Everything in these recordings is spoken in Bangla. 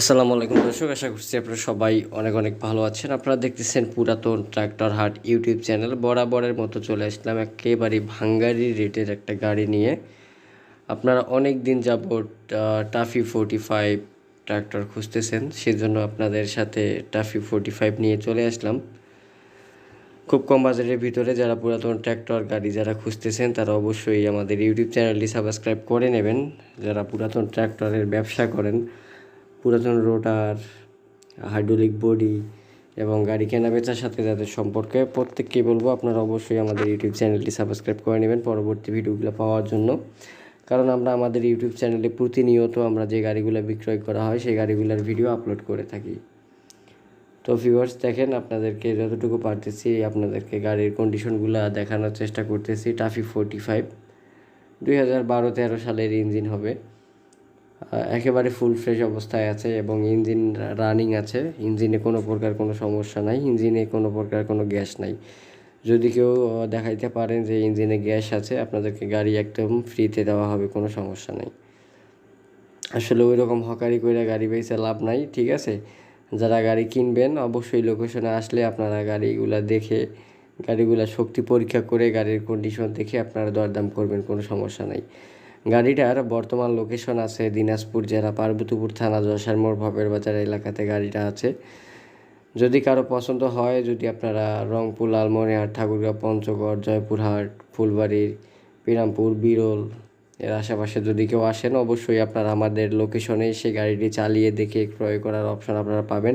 আসসালামু আলাইকুম দর্শক আশা করছি আপনারা সবাই অনেক অনেক ভালো আছেন। আপনারা দেখতেছেন পুরাতন ট্রাক্টর হাট ইউটিউব চ্যানেল। বরাবরের মতো চলে আসলাম একেবারে ভাঙ্গারি রেটের একটা গাড়ি নিয়ে। আপনারা অনেক দিন আহ, টাফি ফোরটি ফাইভ ট্রাক্টর খুঁজতেছেন সেজন্য আপনাদের সাথে টাফি ফোরটি ফাইভ নিয়ে চলে আসলাম। খুব কম বাজারের ভিতরে যারা পুরাতন ট্র্যাক্টর গাড়ি যারা খুঁজতেছেন তারা অবশ্যই আমাদের ইউটিউব চ্যানেলটি সাবস্ক্রাইব করে নেবেন। যারা পুরাতন ট্র্যাক্টরের ব্যবসা করেন পুরাতন রোটার, হাইড্রোলিক বডি এবং গাড়ি কেনা বেচার সাথে যাদের সম্পর্কে প্রত্যেককেই বলব, আপনারা অবশ্যই আমাদের ইউটিউব চ্যানেলটি সাবস্ক্রাইব করে নেবেন পরবর্তী ভিডিওগুলো পাওয়ার জন্য। কারণ আমরা আমাদের ইউটিউব চ্যানেলে প্রতিনিয়ত আমরা যে গাড়িগুলো বিক্রয় করা হয়, সেই গাড়িগুলোর ভিডিও আপলোড করে থাকি। তো ভিউয়ার্স দেখেন আপনাদেরকে যতটুকু পারতেছি, আপনাদেরকে গাড়ির কন্ডিশনগুলো দেখানোর চেষ্টা করতেছি। টাফি ফোরটি ফাইভ দুই হাজার বারো তেরো সালের ইঞ্জিন হবে। একেবারে ফুল ফ্রেশ অবস্থায় আছে এবং ইঞ্জিন রানিং আছে। ইঞ্জিনে কোনো প্রকার কোনো সমস্যা নাই, ইঞ্জিনে কোনো প্রকার কোনো গ্যাস নাই। যদি কেউ দেখাইতে পারেন যে ইঞ্জিনে গ্যাস আছে, আপনাদেরকে গাড়ি একদম ফ্রিতে দেওয়া হবে, কোনো সমস্যা নাই। আসলে ওই রকম হকারি করে গাড়ি বেচে লাভ নাই, ঠিক আছে? যারা গাড়ি কিনবেন, অবশ্যই লোকেশনে আসলে আপনারা গাড়িগুলা দেখে, গাড়িগুলা শক্তি পরীক্ষা করে, গাড়ির কন্ডিশন দেখে আপনারা দরদাম করবেন, কোনো সমস্যা নাই। গাড়িটার বর্তমান লোকেশন আছে দিনাজপুর জেলা পার্বতীপুর থানা যশার মোড় ভবের বাজার এলাকাতে গাড়িটা আছে। যদি কারও পছন্দ হয়, যদি আপনারা রংপুর, লালমনিরহাট, ঠাকুরগাঁও, পঞ্চগড়, জয়পুরহাট ফুলবাড়ির বিরামপুর বিরল এর আশেপাশে যদি কেউ আসেন, অবশ্যই আপনারা আমাদের লোকেশনে এসে গাড়িটি চালিয়ে দেখে ক্রয় করার অপশন আপনারা পাবেন।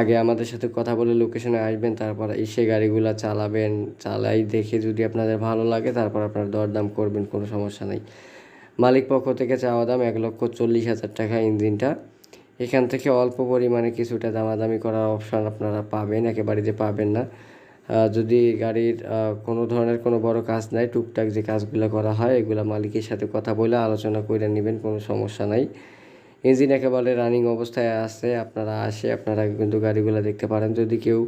আগে আমাদের সাথে কথা বলে লোকেশনে আসবেন, তারপর এসে গাড়িগুলো চালাবেন, চালাই দেখে যদি আপনাদের ভালো লাগে, তারপর আপনারা দরদাম করবেন, কোনো সমস্যা নেই। মালিক পক্ষ থেকে চাওয়া দাম এক লক্ষ চল্লিশ হাজার টাকা ইঞ্জিনটা। এখান থেকে অল্প পরিমাণে কিছুটা দামাদামি করার অপশন আপনারা পাবেন, একেবারে যে পাবেন না। যদি গাড়ির কোনো ধরনের কোনো বড় কাজ নাই, টুকটাক যে কাজগুলো করা হয়, এগুলো মালিকের সাথে কথা বলে আলোচনা করে নেবেন, কোনো সমস্যা নাই। ইঞ্জিন একেবারে রানিং অবস্থায় আছে, আপনারা আসে, আপনারা কিন্তু গাড়িগুলো দেখতে পারেন। যদি কেউ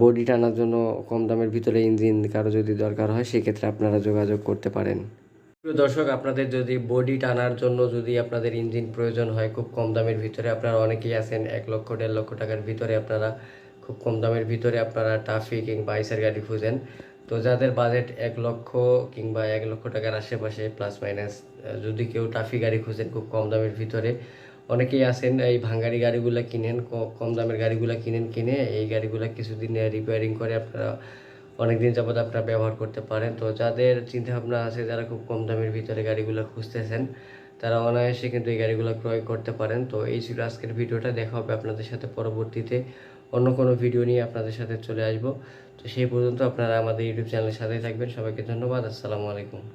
বডি টানার জন্য কম দামের ভিতরে ইঞ্জিন কারও যদি দরকার হয়, সেক্ষেত্রে আপনারা যোগাযোগ করতে পারেন। প্রিয় দর্শক, আপনাদের যদি বডি টানার জন্য যদি আপনাদের ইঞ্জিন প্রয়োজন হয় খুব কম দামের ভিতরে, আপনারা অনেকেই আছেন এক লক্ষ, দেড় লক্ষ টাকার ভিতরে, আপনারা খুব কম দামের ভিতরে আপনারা টাফি কিংবা আইসের গাড়ি খুঁজেন। তো যাদের বাজেট এক লক্ষ কিংবা এক লক্ষ টাকার আশেপাশে প্লাস মাইনাস যদি কেউ টাফি গাড়ি খুঁজেন খুব কম দামের ভিতরে, অনেকেই আছেন এই ভাঙ্গারি গাড়িগুলো কিনেন কম দামের গাড়িগুলো কিনেন, কিনে এই গাড়িগুলো কিছুদিন রিপেয়ারিং করে আপনারা অনেকদিন যাবত আপনারা ব্যবহার করতে পারেন। তো যাদের চিন্তাভাবনা আছে, যারা খুব কম দামের ভিতরে গাড়িগুলো খুঁজতেছেন, তারা অনায়াসে কিন্তু এই গাড়িগুলো ক্রয় করতে পারেন। তো এই ছিল আজকের ভিডিওটা। দেখা হবে আপনাদের সাথে পরবর্তীতে অন্য কোনো ভিডিও নিয়ে আপনাদের সাথে চলে আসব। তো সেই পর্যন্ত আপনারা আমাদের ইউটিউব চ্যানেলের সাথেই থাকবেন। সবাইকে ধন্যবাদ। আসসালামু আলাইকুম।